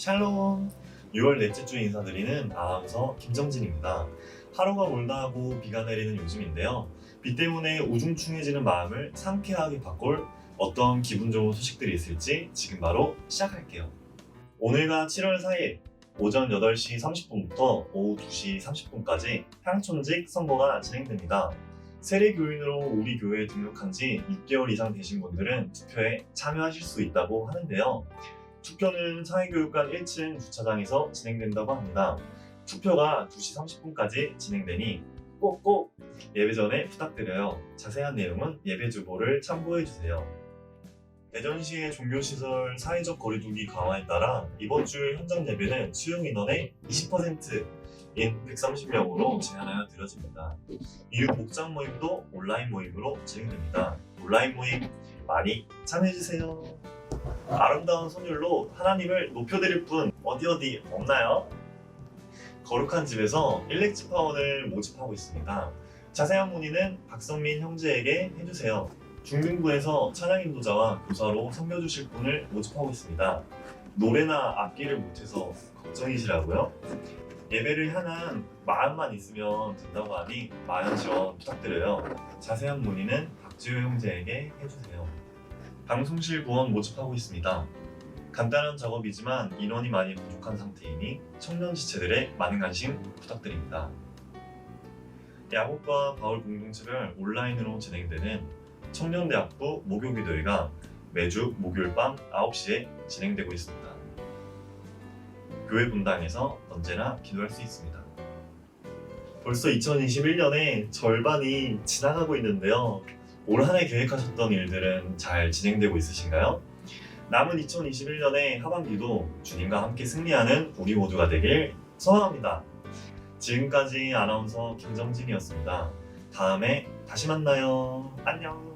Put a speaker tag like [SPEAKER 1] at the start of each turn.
[SPEAKER 1] 샬롬 6월 넷째 주 인사드리는 아나운서 김정진입니다. 하루가 멀다 하고 비가 내리는 요즘인데요. 비 때문에 우중충해지는 마음을 상쾌하게 바꿀 어떤 기분 좋은 소식들이 있을지 지금 바로 시작할게요. 오늘과 7월 4일 오전 8시 30분부터 오후 2시 30분까지 향촌직 선거가 진행됩니다. 세례교인으로 우리 교회에 등록한 지 6개월 이상 되신 분들은 투표에 참여하실 수 있다고 하는데요. 투표는 사회교육관 1층 주차장에서 진행된다고 합니다. 투표가 2시 30분까지 진행되니 꼭꼭 예배 전에 부탁드려요. 자세한 내용은 예배 주보를 참고해 주세요. 대전시의 종교시설 사회적 거리두기 강화에 따라 이번 주 현장 예배는 수용 인원의 20%인 130명으로 제한하여 드려집니다. 이후 목장 모임도 온라인 모임으로 진행됩니다. 온라인 모임 많이 참여해주세요. 아름다운 선율로 하나님을 높여드릴 분 어디 어디 없나요? 거룩한 집에서 일렉트 파원을 모집하고 있습니다. 자세한 문의는 박성민 형제에게 해주세요. 중등부에서 찬양 인도자와 교사로 섬겨주실 분을 모집하고 있습니다. 노래나 악기를 못해서 걱정이시라고요? 예배를 향한 마음만 있으면 된다고 하니 많은 지원 부탁드려요. 자세한 문의는 박지효 형제에게 해주세요. 방송실 구원 모집하고 있습니다. 간단한 작업이지만 인원이 많이 부족한 상태이니 청년 지체들의 많은 관심 부탁드립니다. 야곱과 바울 공동체별 온라인으로 진행되는 청년대학부 목요기도회가 매주 목요일 밤 9시에 진행되고 있습니다. 교회 분당에서 언제나 기도할 수 있습니다. 벌써 2021년의 절반이 지나가고 있는데요. 올 한 해 계획하셨던 일들은 잘 진행되고 있으신가요? 남은 2021년의 하반기도 주님과 함께 승리하는 우리 모두가 되길 소망합니다. 지금까지 아나운서 김정진이었습니다. 다음에 다시 만나요. 안녕.